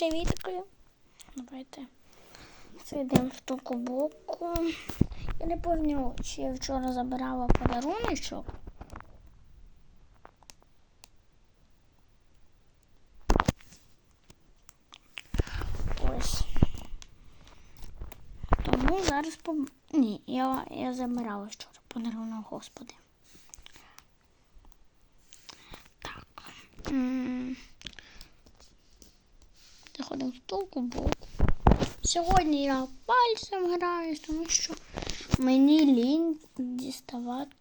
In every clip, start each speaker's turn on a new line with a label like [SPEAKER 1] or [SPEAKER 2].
[SPEAKER 1] привітки. Давайте зайдемо в ту кубоку. Я не пам'ятаю, чи я вчора забирала подаруночок. Ось. Тому зараз по... Ні, я, я забирала вчора подарунок, господи. Так. М. Заходимо в ту кубок. Сьогодні я пальцем граю, тому що мені лінь діставати.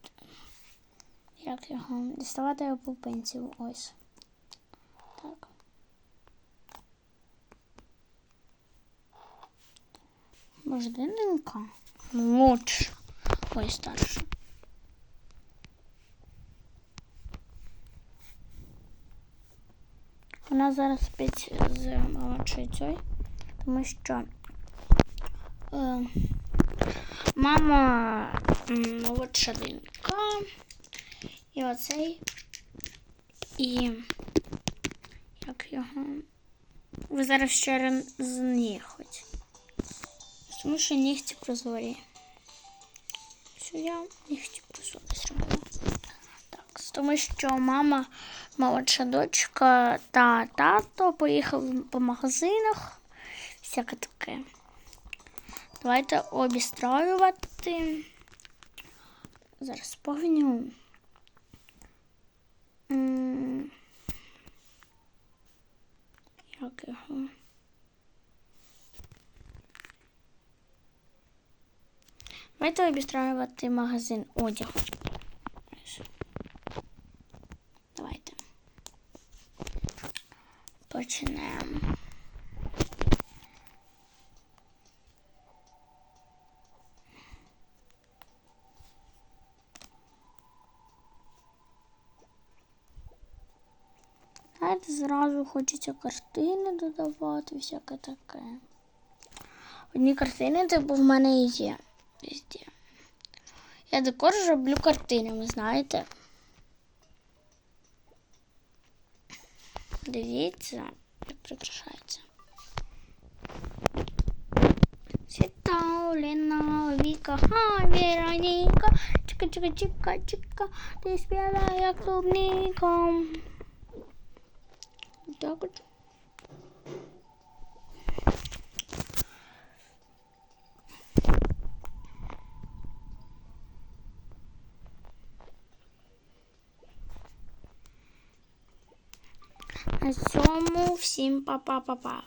[SPEAKER 1] Як його? Діставати пупинців. Ось. Так. Мождиненька. Лучше. Ой, старше. Вона зараз спить з молодшою цією, тому що е, мама молодша донька і оцей і як його. Ви зараз ще з ніготь. Тому що нігті прозорі. Що я нігті прозорі зробила. Тому що мама, молодша дочка та тато поїхали по магазинах. Всяке таке. Давайте обістроювати. Зараз повню. Як його? Давайте обістроювати магазин одягу. Давайте. Почнемо. Знаєте, зразу хочеться картини додавати, всяке таке. Одні картини, типу, в мене є. Везде. Я також роблю картинами, знаєте. Дивіться, як прикрашається. Світа, Віка, ха, Вероніка, чика, чика, чика, чика, ти співає клубником. Так от. На цьому всім па-па-па-па.